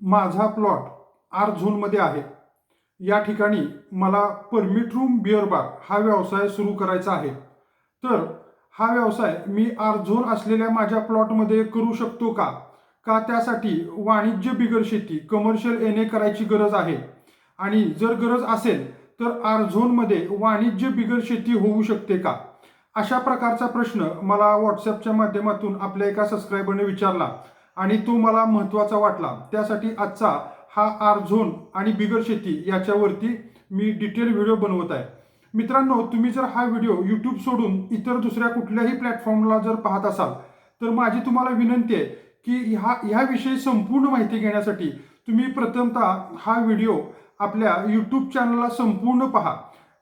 माझा plot R झोनमध्ये आहे. या ठिकाणी मला परमिट रूम बिअर बार हा व्यवसाय सुरू करायचा आहे. तर हा व्यवसाय मी आर झोन असलेल्या माझ्या प्लॉटमध्ये करू शकतो का? का त्यासाठी वाणिज्य बिगर शेती कमर्शियल एन ए करायची गरज आहे? आणि जर गरज असेल तर आर झोनमध्ये वाणिज्य बिगर शेती होऊ शकते का? अशा प्रकारचा प्रश्न मला व्हॉट्सअपच्या माध्यमातून आपल्या एका सबस्क्रायबरने विचारला. आणि तो मला महत्त्वाचा वाटला. त्यासाठी आजचा हा आर झोन आणि बिगर शेती याच्यावरती मी डिटेल व्हिडिओ बनवत आहे. मित्रांनो तुम्ही जर हा व्हिडिओ यूट्यूब सोडून इतर दुसऱ्या कुठल्याही प्लॅटफॉर्मला जर पाहत असाल तर माझी तुम्हाला विनंती आहे की ह्या ह्याविषयी संपूर्ण माहिती घेण्यासाठी तुम्ही प्रथमतः हा व्हिडिओ आपल्या यूट्यूब चॅनलला संपूर्ण पहा.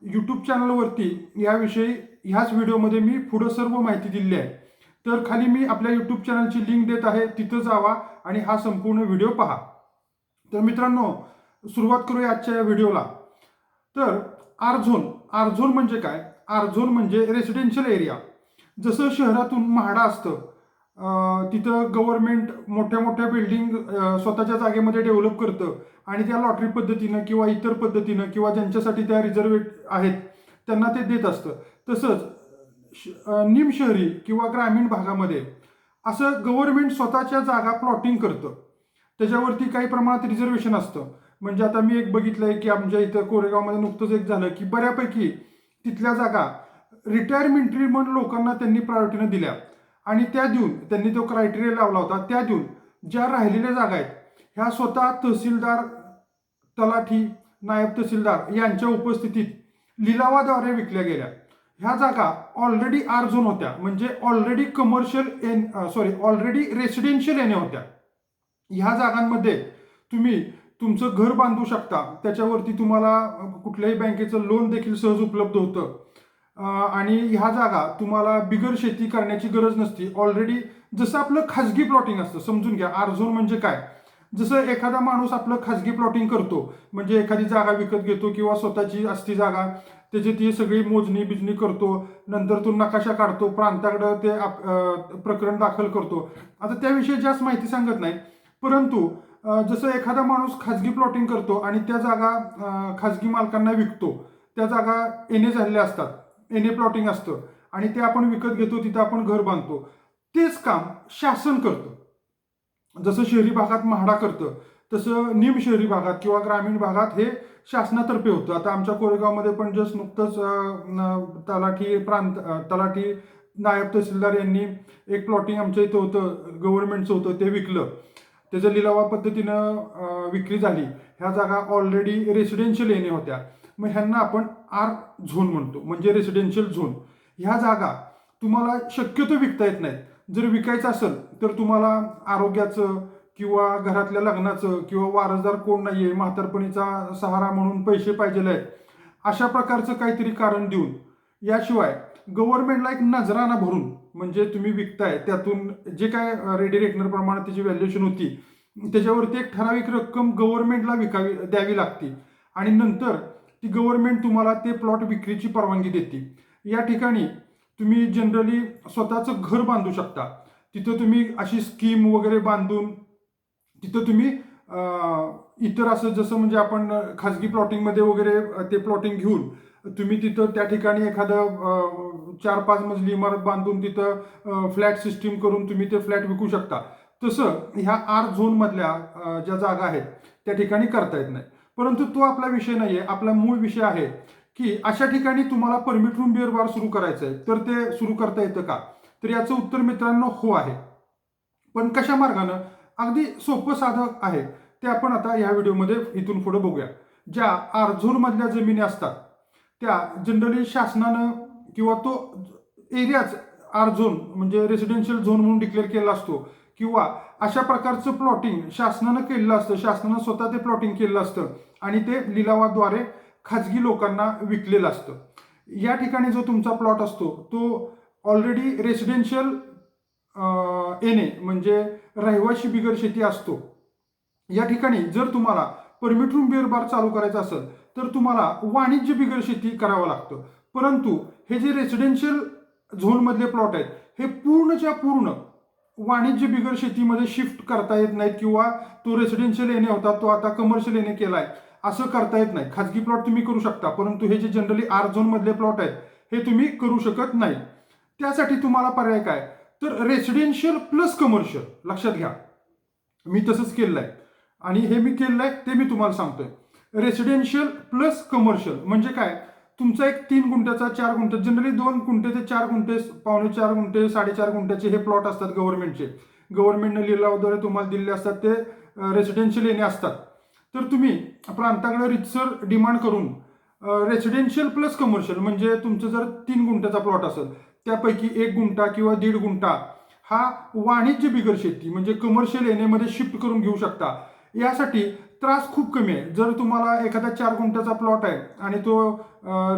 यूट्यूब चॅनलवरती याविषयी ह्याच व्हिडिओमध्ये मी पुढं सर्व माहिती दिली आहे. तर खाली मी आपल्या यूट्यूब चॅनलची लिंक देत आहे तिथं जावा आणि हा संपूर्ण व्हिडिओ पहा. तर मित्रांनो सुरुवात करूया आजच्या या व्हिडिओला तर आरझोन आरझोन म्हणजे काय? आरझोन म्हणजे रेसिडेन्शियल एरिया जसं शहरातून म्हाडा असतं तिथं गव्हर्मेंट मोठ्या मोठ्या बिल्डिंग स्वतःच्या जागेमध्ये डेव्हलप करतं आणि त्या लॉटरी पद्धतीनं किंवा इतर पद्धतीनं किंवा ज्यांच्यासाठी त्या रिझर्वेट आहेत त्यांना ते देत असतं. तसंच निमशहरी किंवा ग्रामीण भागामध्ये असं गव्हर्नमेंट स्वतःच्या जागा प्लॉटिंग करतं. त्याच्यावरती काही प्रमाणात रिझर्वेशन असतं. म्हणजे आता मी एक बघितलं आहे की आमच्या इथं कोरेगावमध्ये नुकतंच एक झालं की बऱ्यापैकी तिथल्या जागा रिटायरमेंटरी म्हणून लोकांना त्यांनी प्रायोरिटीनं दिल्या. आणि त्या देऊन त्यांनी तो क्रायटेरिया लावला होता. त्या देऊन ज्या राहिलेल्या जागा आहेत ह्या स्वतः तहसीलदार तलाठी नायब तहसीलदार यांच्या उपस्थितीत लिलावाद्वारे विकल्या गेल्या. ह्या जागा ऑलरेडी आर झोन होत्या. म्हणजे already commercial N sorry already residential N होत्या. ह्या जागांमध्ये तुम्ही तुमचं घर बांधू शकता. त्याच्यावरती तुम्हाला कुठल्याही बँकेचं लोन देखील सहज उपलब्ध होतं. आणि ह्या जागा तुम्हाला बिगर शेती करण्याची गरज नसती. ऑलरेडी जसं आपलं खाजगी प्लॉटिंग असतं समजून घ्या. आर झोन म्हणजे काय? जसं एखादा माणूस आपलं खाजगी प्लॉटिंग करतो. म्हणजे एखादी जागा विकत घेतो किंवा स्वतःची असती जागा. त्याची ती सगळी मोजणी बिजणी करतो नंतर तो नकाशा काढतो प्रांताकडं ते आप- प्रकरण दाखल करतो. आता त्याविषयी जास्त माहिती सांगत नाही परंतु जसं एखादा माणूस खाजगी प्लॉटिंग करतो आणि त्या जागा खाजगी मालकांना विकतो त्या जागा एन ए झालेल्या असतात एन ए प्लॉटिंग असतं आणि ते आपण विकत घेतो तिथं आपण घर बांधतो. तेच काम शासन करतं. जसं शहरी भागात म्हाडा करतं तसं निम शहरी भागात किंवा ग्रामीण भागात हे शासनातर्फे होतं. आता आमच्या कोरेगावमध्ये पण जस्ट नुकतंच तलाठी प्रांत तलाठी नायब तहसीलदार यांनी एक प्लॉटिंग आमच्या इथं होतं गव्हर्नमेंटचं होतं ते विकलं. त्याचं लिलावा पद्धतीनं विक्री झाली. ह्या जागा ऑलरेडी रेसिडेन्शियल येणे होत्या. मग ह्यांना आपण आर झोन म्हणतो. म्हणजे रेसिडेन्शियल झोन. ह्या जागा तुम्हाला शक्यतो विकता येत नाहीत. जर विकायचं असेल तर तुम्हाला आरोग्याचं किंवा घरातल्या लग्नाचं किंवा वारसदार कोण नाहीये म्हातारपणीचा सहारा म्हणून पैसे पाहिजेले आहेत अशा प्रकारचं काहीतरी कारण देऊन याशिवाय गव्हर्नमेंटला एक नजराना भरून म्हणजे तुम्ही विकताय त्यातून जे काय रेडी रेकनर प्रमाणे त्याची व्हॅल्युएशन होती त्याच्यावरती एक ठराविक रक्कम गव्हर्नमेंटला विकावी द्यावी लागते. आणि नंतर ती गव्हर्नमेंट तुम्हाला ते प्लॉट विक्रीची परवानगी देते. या ठिकाणी तुम्ही जनरली स्वतःचं घर बांधू शकता. तिथं तुम्ही अशी स्कीम वगैरे बांधून तिथं तुम्ही इतर असं जसं म्हणजे आपण खाजगी प्लॉटिंगमध्ये वगैरे ते प्लॉटिंग घेऊन तुम्ही तिथं त्या ठिकाणी एखादं चार पाच मजली इमारत बांधून तिथं फ्लॅट सिस्टीम करून तुम्ही ते फ्लॅट विकू शकता. तसं ह्या आर झोनमधल्या ज्या जागा आहेत त्या ठिकाणी करता येत नाही. परंतु तो आपला विषय नाही आहे आपला मूळ विषय आहे की अशा ठिकाणी तुम्हाला परमिट रूम बिअर बार सुरू करायचं आहे तर ते सुरू करता येतं का? तर याचं उत्तर मित्रांनो हो आहे. पण कशा मार्गानं? अगदी सोपं साधं आहे. ते आपण आता या व्हिडिओमध्ये इथून पुढे बघूया. ज्या आरझोनमधल्या जमिनी असतात त्या जनरली शासनानं किंवा तो एरियाच आरझोन म्हणजे रेसिडेन्शियल झोन म्हणून डिक्लेअर केलेला असतो किंवा अशा प्रकारचं प्लॉटिंग शासनानं केलेलं असतं. शासनानं स्वतः ते प्लॉटिंग केलेलं असतं आणि ते लिलावाद्वारे खाजगी लोकांना विकलेलं असतं. या ठिकाणी जो तुमचा प्लॉट असतो तो ऑलरेडी रेसिडेन्शियल येणे म्हणजे रहिवाशी बिगर शेती असतो. या ठिकाणी जर तुम्हाला परमिट रूम बिअर बार चालू करायचा असेल तर तुम्हाला वाणिज्य बिगर शेती करावं लागतं. परंतु हे जे रेसिडेन्शियल झोनमधले प्लॉट आहेत हे पूर्णच्या पूर्ण वाणिज्य बिगर शेतीमध्ये शिफ्ट करता येत नाहीत किंवा तो रेसिडेन्शियल येणे होता तो आता कमर्शियल येने केला आहे असं करता येत नाही. खाजगी प्लॉट तुम्ही करू शकता परंतु हे जे जनरली आर झोन मधले प्लॉट आहेत हे तुम्ही करू शकत नाही. त्यासाठी तुम्हाला पर्याय काय? तर रेसिडेन्शियल प्लस कमर्शियल लक्षात घ्या. मी तसंच केलेलं आहे आणि हे मी केलेलं आहे ते मी तुम्हाला सांगतोय. रेसिडेन्शियल प्लस कमर्शियल म्हणजे काय? तुमचा एक तीन गुंठ्याचा चार गुंठे जनरली दोन गुंठे ते चार गुंठे पावणे चार गुंठे साडेचार गुंठ्याचे हे प्लॉट असतात गव्हर्नमेंटचे गव्हर्नमेंटने लिलावद्वारे तुम्हाला दिलेले असतात ते रेसिडेन्शियल येणे असतात. तर तुम्ही प्रांताकडे रितसर डिमांड करून रेसिडेन्शियल प्लस कमर्शियल म्हणजे तुमचं जर तीन गुंठ्याचा प्लॉट असेल त्यापैकी एक गुंठा किंवा दीड गुंठा हा वाणिज्य बिगर शेती म्हणजे कमर्शियल एनेमध्ये शिफ्ट करून घेऊ शकता. यासाठी त्रास खूप कमी आहे. जर तुम्हाला एखादा चार गुंठ्याचा प्लॉट आहे आणि तो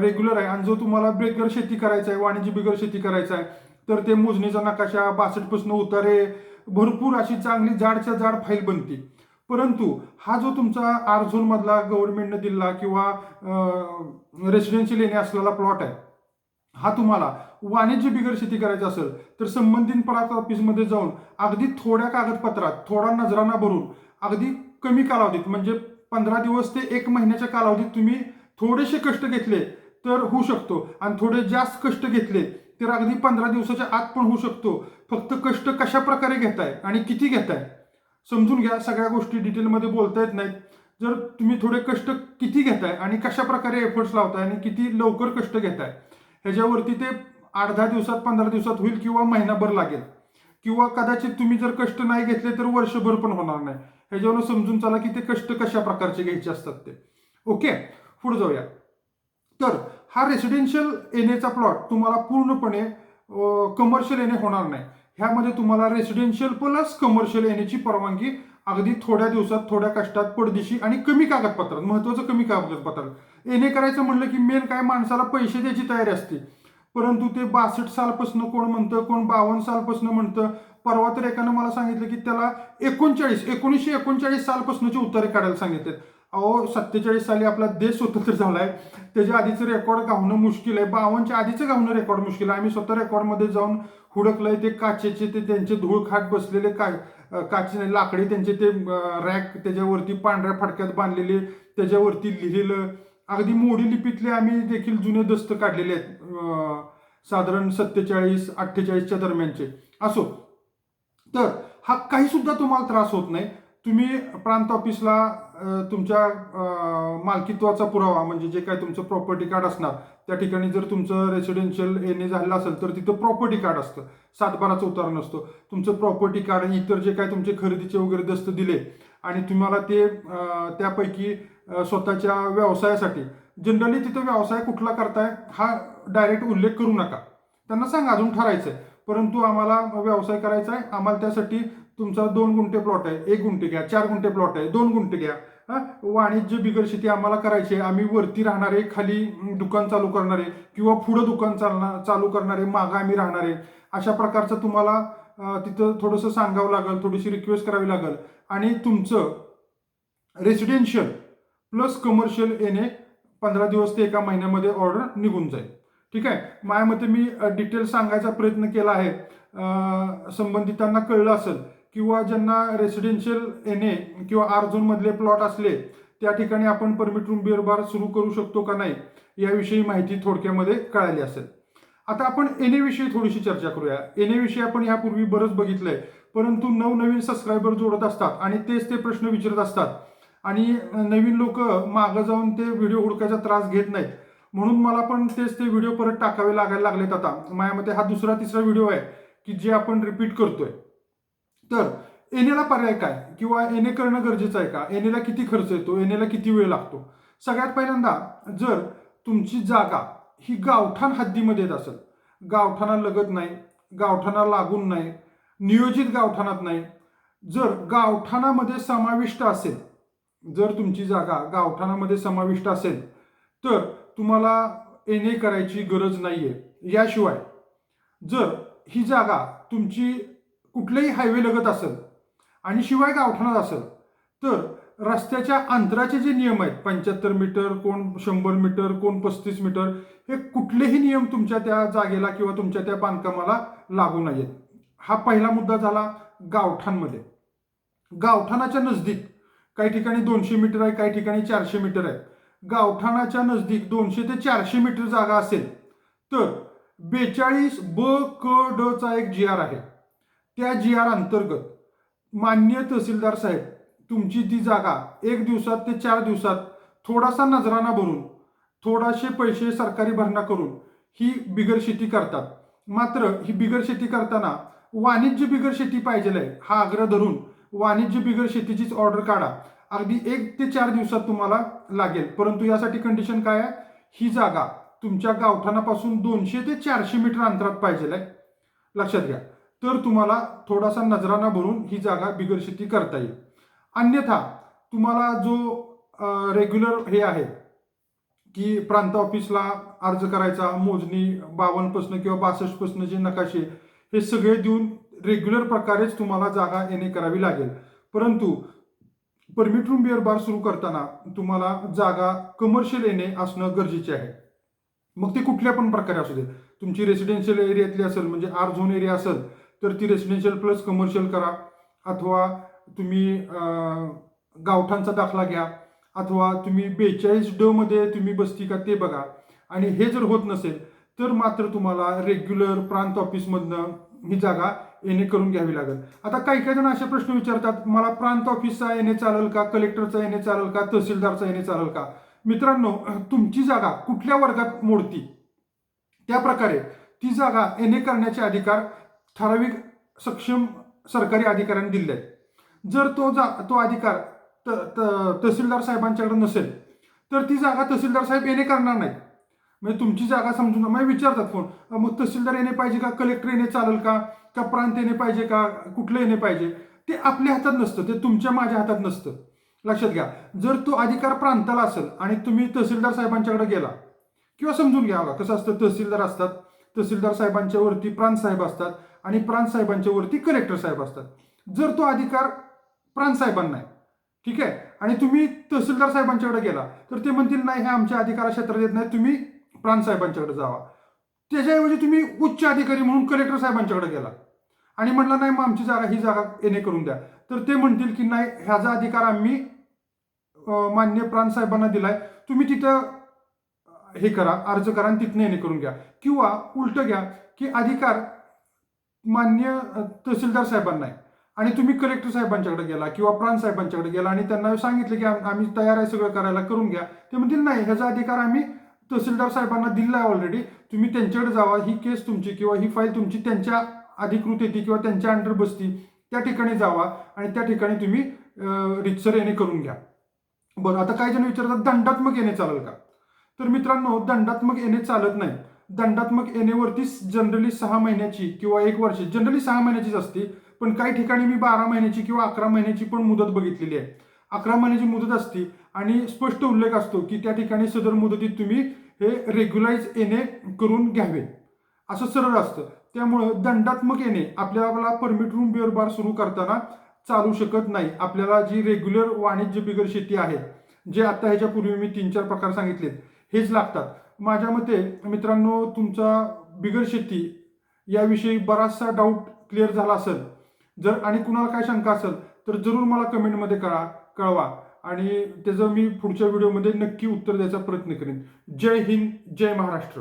रेग्युलर आहे आणि जो तुम्हाला बेगर शेती करायचा आहे वाणिज्य बिगर शेती करायचा आहे तर ते मोजणीचा नकाशा बासष्टपासून उतारे भरपूर अशी चांगली जाडच्या जाड फाईल बनते. परंतु हा जो तुमचा आर झोन दिलेला किंवा रेसिडेन्शियल येणे असलेला प्लॉट आहे हा तुम्हाला वाणिज्य बिगर शेती करायची असेल तर संबंधित प्रांत ऑफिसमध्ये जाऊन अगदी थोड्या कागदपत्रात थोडा नजराना भरून अगदी कमी कालावधीत म्हणजे पंधरा दिवस ते एक महिन्याच्या कालावधीत तुम्ही थोडेसे कष्ट घेतले तर होऊ शकतो आणि थोडे जास्त कष्ट घेतले तर अगदी पंधरा दिवसाच्या आत पण होऊ शकतो. फक्त कष्ट कशा प्रकारे घेताय आणि किती घेताय? समजून घ्या सगळ्या गोष्टी डिटेलमध्ये बोलता येत नाहीत. जर तुम्ही थोडे कष्ट किती घेताय आणि कशा प्रकारे एफर्ट्स लावताय आणि किती लवकर कष्ट घेताय ह्याच्यावरती ते आठ दहा दिवसात पंधरा दिवसात होईल किंवा महिनाभर लागेल. किंवा कदाचित तुम्ही जर कष्ट नाही घेतले तर वर्षभर पण होणार नाही. ह्याच्यावर समजून चला की ते कष्ट कशा प्रकारचे घ्यायचे असतात ते. ओके पुढे जाऊया. तर हा रेसिडेन्शियल एनेचा प्लॉट तुम्हाला पूर्णपणे कमर्शियल एने होणार नाही. ह्यामध्ये तुम्हाला रेसिडेन्शियल प्लस कमर्शियल येण्याची परवानगी अगदी थोड्या दिवसात थोड्या कष्टात पडदिशी आणि कमी कागदपत्रात महत्वाचं कमी कागदपत्रात. एने करायचं म्हणलं की मेन काय माणसाला पैसे द्यायची तयारी असते. परंतु ते बासष्ट सालपासून कोण म्हणतं कोण बावन्न सालपासून म्हणतं परवा तर एकानं मला सांगितलं की त्याला एकोणचाळीस एकोणीसशे एकोणचाळीस सालपासूनचे उतारे काढायला सांगितलेत. अहो सत्तेचाळीस साली आपला देश स्वतंत्र झाला आहे त्याच्या आधीचं रेकॉर्ड गावणं मुश्किल आहे. बावनच्या आधीचं गावणं रेकॉर्ड मुश्किल आहे. आम्ही स्वतः रेकॉर्डमध्ये जाऊन हुडकलंय ते काचेचे ते त्यांचे धूळ खाट बसलेले का काचे लाकडी त्यांचे ते रॅक त्याच्यावरती पांढऱ्या फडक्यात बांधलेले त्याच्यावरती लिहिलेलं. अगदी मोडी लिपीतले आम्ही देखील जुने दस्त काढलेले आहेत साधारण सत्तेचाळीस अठ्ठेचाळीसच्या दरम्यानचे. असो. तर हा काही सुद्धा तुम्हाला त्रास होत नाही. तुम्ही प्रांत ऑफिसला तुमच्या मालकीत्वाचा पुरावा म्हणजे जे काय तुमचं प्रॉपर्टी कार्ड असणार त्या ठिकाणी जर तुमचं रेसिडेन्शियल एने झालेलं असेल तर तिथं प्रॉपर्टी कार्ड असतं. सातबाराचं उदाहरण असतो. तुमचं प्रॉपर्टी कार्ड आणि इतर जे काय तुमचे खरेदीचे वगैरे दस्त दिले आणि तुम्हाला ते त्यापैकी स्वतःच्या व्यवसायासाठी. जनरली तिथं व्यवसाय कुठला करताय हा डायरेक्ट उल्लेख करू नका. त्यांना सांगा अजून ठरायचं आहे परंतु आम्हाला व्यवसाय करायचा आहे आम्हाला त्यासाठी तुमचा दोन गुंठे प्लॉट आहे एक गुंठे घ्या चार गुंठे प्लॉट आहे दोन गुंठे घ्या. हा? वाणिज्य बिगर शेती आम्हाला करायची आहे. आम्ही वरती राहणारे खाली दुकान चालू करणारे किंवा पुढं दुकान चालणार चालू करणारे मागं आम्ही राहणारे. अशा प्रकारचं तुम्हाला तिथं थोडंसं सांगावं लागेल थोडीशी रिक्वेस्ट करावी लागेल. आणि तुमचं रेसिडेन्शियल प्लस कमर्शियल येणे पंधरा दिवस ते एका महिन्यामध्ये ऑर्डर निघून जाईल. ठीक आहे? माझ्या मते मी डिटेल सांगायचा प्रयत्न केला आहे. संबंधितांना कळलं असेल किंवा ज्यांना रेसिडेन्शियल एन ए किंवा आर झोनमधले प्लॉट असले त्या ठिकाणी आपण परमिट रूम बिअरबार सुरू करू शकतो का नाही याविषयी माहिती थोडक्यामध्ये कळाली असेल. आता आपण एनेविषयी थोडीशी चर्चा करूया. एन एविषयी आपण यापूर्वी बरंच बघितलंय परंतु नवनवीन सबस्क्रायबर जोडत असतात आणि तेच ते प्रश्न विचारत असतात. आणि नवीन लोक मागं जाऊन ते व्हिडिओ हुडकायचा त्रास घेत नाहीत. म्हणून मला पण तेच ते व्हिडिओ परत टाकावे लागायला लागलेत आता. माझ्या मते हा दुसरा तिसरा व्हिडिओ आहे की जे आपण रिपीट करतोय. तर एनेला पर्याय काय? किंवा एने करणं गरजेचं आहे का? एनेला किती खर्च येतो? एनेला किती वेळ लागतो? सगळ्यात पहिल्यांदा जर तुमची जागा ही गावठाण हद्दीमध्ये येत असेल गावठाणा लगत नाही गावठाणा लागून नाही नियोजित गावठाणात नाही जर गावठाणामध्ये समाविष्ट असेल जर तुमची जागा गावठाणामध्ये समाविष्ट असेल तर तुम्हाला एने करायची गरज नाही आहे याशिवाय जर ही जागा तुमची कुठलंही हायवे लगत असेल आणि शिवाय गावठाणात असेल तर रस्त्याच्या अंतराचे जे नियम आहेत पंच्याहत्तर मीटर कोण शंभर मीटर कोण पस्तीस मीटर हे कुठलेही नियम तुमच्या त्या जागेला किंवा तुमच्या त्या बांधकामाला लागू नाहीत हा पहिला मुद्दा झाला गावठाणमध्ये. गावठाणाच्या नजदीक काही ठिकाणी दोनशे मीटर आहे काही ठिकाणी चारशे मीटर आहे. गावठाणाच्या नजदीक दोनशे ते चारशे मीटर जागा असेल तर बेचाळीस ब क ड चा एक जी आर आहे. त्या जी आर अंतर्गत मान्य तहसीलदार साहेब तुमची ती जागा एक दिवसात ते चार दिवसात थोडासा नजराना भरून थोडासे पैसे सरकारी भरणा करून ही बिगर शेती करतात. मात्र ही बिगर शेती करताना वाणिज्य बिगर शेती पाहिजे आहे हा आग्रह धरून वाणिज्य बिगर शेतीचीच ऑर्डर काढा. अगदी एक ते चार दिवसात तुम्हाला लागेल. परंतु यासाठी कंडिशन काय आहे? ही जागा तुमच्या गावठाणापासून दोनशे ते चारशे मीटर अंतरात पाहिजे आहे लक्षात घ्या. तर तुम्हाला थोडासा नजराना भरून ही जागा बिगर शेती करता येईल. अन्यथा तुम्हाला जो रेग्युलर हे आहे की प्रांत ऑफिसला अर्ज करायचा मोजणी बावन्नपासनं किंवा बासष्टपासनं जे नकाशे हे सगळे देऊन रेग्युलर प्रकारेच तुम्हाला जागा येणे करावी लागेल. परंतु परमिट रूम बिअर बार सुरू करताना तुम्हाला जागा कमर्शियल येणे असणं गरजेचे आहे. मग ते कुठल्या पण प्रकारे असू दे. तुमची रेसिडेन्शियल एरियातली असेल म्हणजे आर झोन एरिया असेल तर ती रेसिडेन्शियल प्लस कमर्शियल करा. अथवा तुम्ही गावठांचा दाखला घ्या. अथवा तुम्ही बेचाळीस ड मध्ये तुम्ही बसती का ते बघा. आणि हे जर होत नसेल तर मात्र तुम्हाला रेग्युलर प्रांत ऑफिसमधनं ही जागा येणे करून घ्यावी लागेल. आता काही काही जण असे प्रश्न विचारतात मला प्रांत ऑफिसचा येणे चालेल का? कलेक्टरचा येणे चालेल का? तहसीलदारचा येणे चालेल का? मित्रांनो तुमची जागा कुठल्या वर्गात मोडती? त्या प्रकारे ती जागा येणे करण्याचे अधिकार ठराविक सक्षम सरकारी अधिकाऱ्यांनी दिले आहेत जर तो जा तो अधिकार त त- तहसीलदार साहेबांच्याकडे नसेल तर ती जागा तहसीलदार साहेब येणे करणार नाहीत. म्हणजे तुमची जागा समजून मग म्हणजे विचारतात फोन मग तहसीलदार येणे पाहिजे का? कलेक्टर येणे चालेल का? का प्रांत येणे पाहिजे का? कुठलं येणे पाहिजे? ते आपल्या हातात नसतं. ते तुमच्या माझ्या हातात नसतं. लक्षात घ्या. जर तो अधिकार प्रांताला असेल आणि तुम्ही तहसीलदार साहेबांच्याकडे गेला किंवा समजून घ्यावा कसं असतं? तहसीलदार असतात. तहसीलदार साहेबांच्या वरती प्रांत साहेब असतात. आणि प्रांतसाहेबांच्या वरती कलेक्टर साहेब असतात. जर तो अधिकार प्रांतसाहेबांना आहे ठीक आहे? आणि तुम्ही तहसीलदार साहेबांच्याकडे गेला तर ते म्हणतील नाही हे आमच्या अधिकार क्षेत्रात येत नाही तुम्ही प्रांतसाहेबांच्याकडे जावा. त्याच्याऐवजी तुम्ही उच्च अधिकारी म्हणून कलेक्टर साहेबांच्याकडे गेला. आणि म्हटलं नाही मग आमची जागा ही जागा येणे करून द्या. तर ते म्हणतील की नाही ह्याचा अधिकार आम्ही मान्य प्रांतसाहेबांना दिलाय. तुम्ही तिथं हे करा अर्ज करा आणि तिथनं येणे करून घ्या. किंवा उलट घ्या की अधिकार मान्य तहसीलदार साहेबांना आहे आणि तुम्ही कलेक्टर साहेबांच्याकडे गेला किंवा प्रांत साहेबांच्याकडे गेला आणि त्यांना सांगितलं की आम्ही तयार आहे सगळं करायला करून घ्या. ते म्हणतील नाही ह्याचा अधिकार आम्ही तहसीलदार साहेबांना दिला आहे ऑलरेडी तुम्ही त्यांच्याकडे जावा. ही केस तुमची किंवा ही फाईल तुमची त्यांच्या अधिकृत येते किंवा त्यांच्या अंडर बसती. त्या ठिकाणी जावा आणि त्या ठिकाणी तुम्ही रितसर येणे करून घ्या. बरं आता काही जण विचारतात दंडात्मक येणे चालेल का? तर मित्रांनो दंडात्मक येणे चालत नाही. दंडात्मक येणेवरती जनरली सहा महिन्याची किंवा एक वर्ष जनरली सहा महिन्याचीच असते पण काही ठिकाणी मी बारा महिन्याची किंवा अकरा महिन्याची पण मुदत बघितलेली आहे. अकरा महिन्याची मुदत असते आणि स्पष्ट उल्लेख असतो की त्या ठिकाणी सदर मुदतीत तुम्ही हे रेग्युलाइज येणे करून घ्यावे. असं सरळ असतं. त्यामुळं दंडात्मक येणे आपल्याला परमिट रूम बिअर बार सुरू करताना चालू शकत नाही. आपल्याला जी रेग्युलर वाणिज्य बिगर शेती आहे जे आता ह्याच्यापूर्वी मी तीन चार प्रकार सांगितलेत हेच लागतात. माझ्या मते मित्रांनो तुमचा बिगर शेती याविषयी बराचसा डाऊट क्लिअर झाला असेल. जर आणि कुणाला काय शंका असेल तर जरूर मला कमेंटमध्ये कळा कळवा. आणि त्याचं मी पुढच्या व्हिडिओमध्ये नक्की उत्तर द्यायचा प्रयत्न करेन. जय हिंद जय महाराष्ट्र.